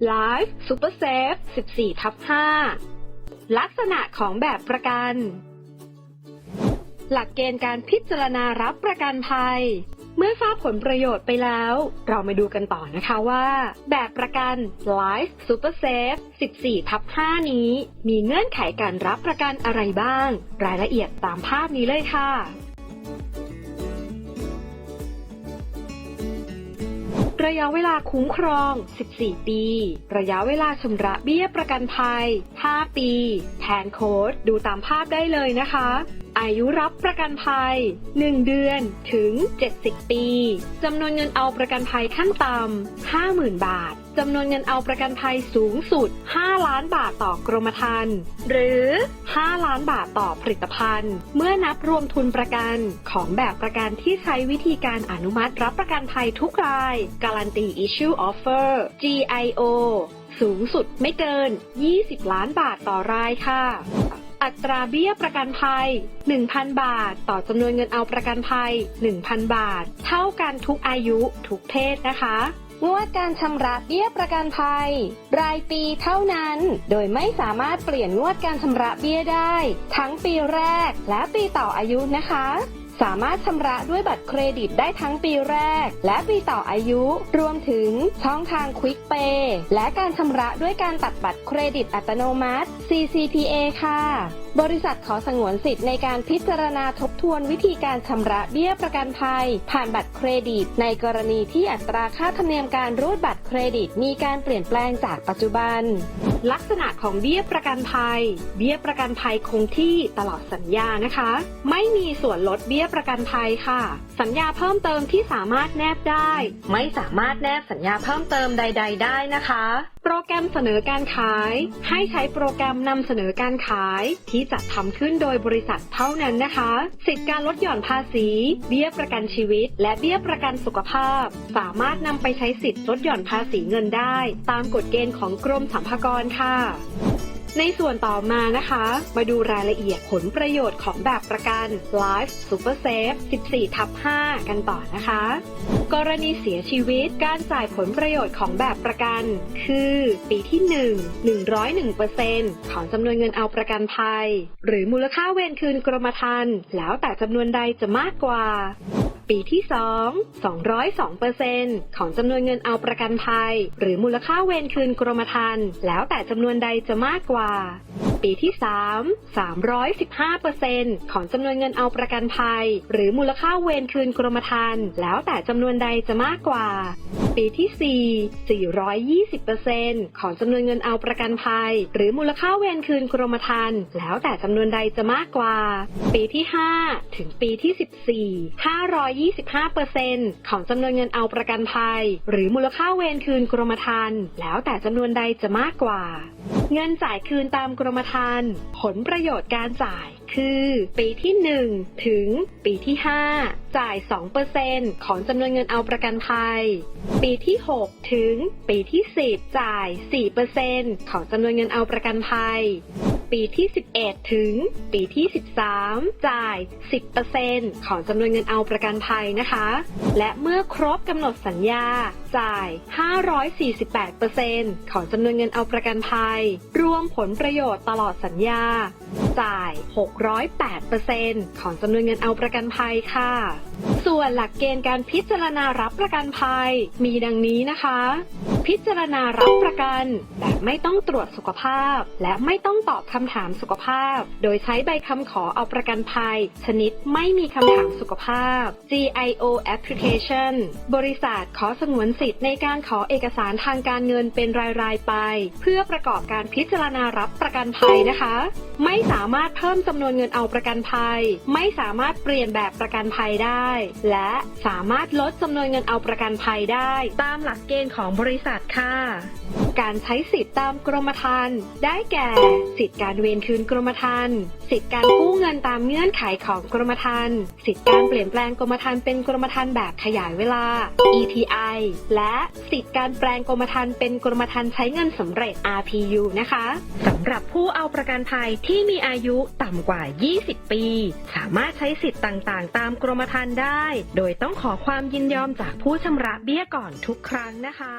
Life Super Safe 14ทับ5ลักษณะของแบบประกัน หลักเกณฑ์การพิจารณารับประกันภัย เมื่อทราบผลประโยชน์ไปแล้ว เรามาดูกันต่อนะคะว่า แบบประกัน Life Super Safe 14ทับ5นี้ มีเงื่อนไขการรับประกันอะไรบ้าง รายละเอียดตามภาพนี้เลยค่ะ ระยะเวลาคุ้มครอง 14 ปี ระยะเวลาชำระเบี้ยประกันภัย 5 ปีแทนโค้ดดูตามภาพได้เลยนะคะ อายุรับประกันภัย 1 เดือนถึง 70 ปี จำนวนเงินเอาประกันภัยขั้นต่ำ50,000 บาท จำนวนเงินเอาประกันภัยสูงสุด 5 ล้านบาทต่อกรมธรรม์หรือ 5 ล้านบาทต่อผลิตภัณฑ์ เมื่อนับรวมทุนประกันของแบบประกันที่ใช้วิธีการอนุมัติรับประกันภัยทุกราย Guarantee Issue Offer GIO สูงสุดไม่เกิน 20 ล้านบาทต่อรายค่ะ อัตราเบี้ยประกันภัย 1,000 บาท ต่อจำนวนเงินเอาประกันภัย 1,000 บาท เท่ากันทุกอายุทุกเพศนะคะงวดการชำระเบี้ยประกันภัย รายปีเท่านั้น โดยไม่สามารถเปลี่ยนงวดการชำระเบี้ยได้ ทั้งปีแรกและปีต่ออายุนะคะ สามารถชำระด้วยบัตรเครดิตได้ทั้งปีแรก และปีต่ออายุ รวมถึงช่องทาง Quick Pay และการชำระด้วยการตัดบัตรเครดิตอัตโนมัติ CCPA ค่ะ บริษัทขอสงวนสิทธิ์ในการพิจารณาทบทวนวิธีการชำระเบี้ยประกันภัย ผ่านบัตรเครดิต ในกรณีที่อัตราค่าธรรมเนียมการรูดบัตรเครดิต มีการเปลี่ยนแปลงจากปัจจุบัน ลักษณะของเบี้ยประกันภัย เบี้ยประกันภัยคงที่ตลอดสัญญานะคะ ไม่มีส่วนลดเบี้ยประกันภัยค่ะ สัญญาเพิ่มเติมที่สามารถแนบได้ ไม่สามารถแนบสัญญาเพิ่มเติมใด ๆ ได้นะคะ โปรแกรมเสนอการขาย ให้ใช้โปรแกรมนำเสนอการขาย ที่จัดทำขึ้นโดยบริษัทเท่านั้นนะคะ สิทธิการลดหย่อนภาษี เบี้ยประกันชีวิต และเบี้ยประกันสุขภาพ สามารถนำไปใช้สิทธิ์ลดหย่อนภาษีเงินได้ ตามกฎเกณฑ์ของกรมสรรพากรค่ะ ในส่วนต่อมานะคะ มาดูรายละเอียดผลประโยชน์ของแบบประกัน Life Super Safe 14ทับ5กันต่อนะคะ กรณีเสียชีวิตการจ่ายผลประโยชน์ของแบบประกัน คือปีที่ 1 101%ของจำนวนเงินเอาประกันภัย หรือมูลค่าเวรคืนกรมธรรม์แล้วแต่จำนวนใดจะมากกว่า ปีที่ 2 202%ของจำนวนเงินเอาประกันภัย หรือมูลค่าเวรคืนกรมธรรม์แล้วแต่จำนวนใดจะมากกว่า ปีที่ 3 315%ของจำนวนเงินเอาประกันภัย หรือมูลค่าเวรคืนกรมธรรม์แล้วแต่จำนวนใดจะมากกว่า ปีที่ 4 420%ของจำนวนเงินเอาประกันภัย หรือมูลค่าเวรคืนกรมธรรม์แล้วแต่จำนวนใดจะมากกว่า ปีที่ 5 ถึงปีที่ 14 525%ของจำนวนเงินเอาประกันภัย หรือมูลค่าเวรคืนกรมธรรม์แล้วแต่จำนวนใดจะมากกว่า เงินจ่ายคืนตามกรมธรรม์ผลประโยชน์การจ่ายคือ ปีที่ 1 ถึง ปีที่ 5 จ่าย 2%ของจำนวนเงินเอาประกันภัย ปีที่ 6 ถึง ปีที่ 10 จ่าย 4%ของจำนวนเงินเอาประกันภัย ปีที่ 11 ถึง ปีที่ 13 จ่าย 10%ของจำนวนเงินเอาประกันภัยนะคะ และเมื่อครบกำหนดสัญญา จ่าย 548%ของจำนวนเงินเอาประกันภัย รวมผลประโยชน์ตลอดสัญญา จ่าย 608%ของจำนวนเงินเอาประกันภัยค่ะ ส่วนหลักเกณฑ์การพิจารณารับประกันภัยมีดังนี้นะคะ พิจารณารับประกัน แบบไม่ต้องตรวจสุขภาพ และไม่ต้องตอบคำถามสุขภาพ โดยใช้ใบคำขอเอาประกันภัย ชนิดไม่มีคำถามสุขภาพ GIO application บริษัทขอสงวนสิทธิ์ในการขอเอกสารทางการเงินเป็นรายๆไป เพื่อประกอบการพิจารณารับประกันภัยนะคะ ไม่สามารถเพิ่มจำนวนเงินเอาประกันภัย ไม่สามารถเปลี่ยนแบบประกันภัยได้ และสามารถลดจำนวนเงินเอาประกันภัยได้ ตามหลักเกณฑ์ของบริษัทค่ะ การใช้สิทธิ์ตามกรมธรรม์ได้แก่ สิทธิ์การเวนคืนกรมธรรม์สิทธิ์การกู้เงินตามเงื่อนไขของกรมธรรม์สิทธิ์การเปลี่ยนแปลงกรมธรรม์เป็นกรมธรรม์แบบขยายเวลา ETI และสิทธิ์การแปลงกรมธรรม์เป็นกรมธรรม์ใช้เงินสำเร็จ RPU นะคะสำหรับผู้เอาประกันภัยที่มีอายุต่ำกว่า 20 ปี สามารถใช้สิทธิ์ต่างๆ ตามกรมธรรม์ได้ โดยต้องขอความยินยอมจากผู้ชำระเบี้ยก่อนทุกครั้งนะคะ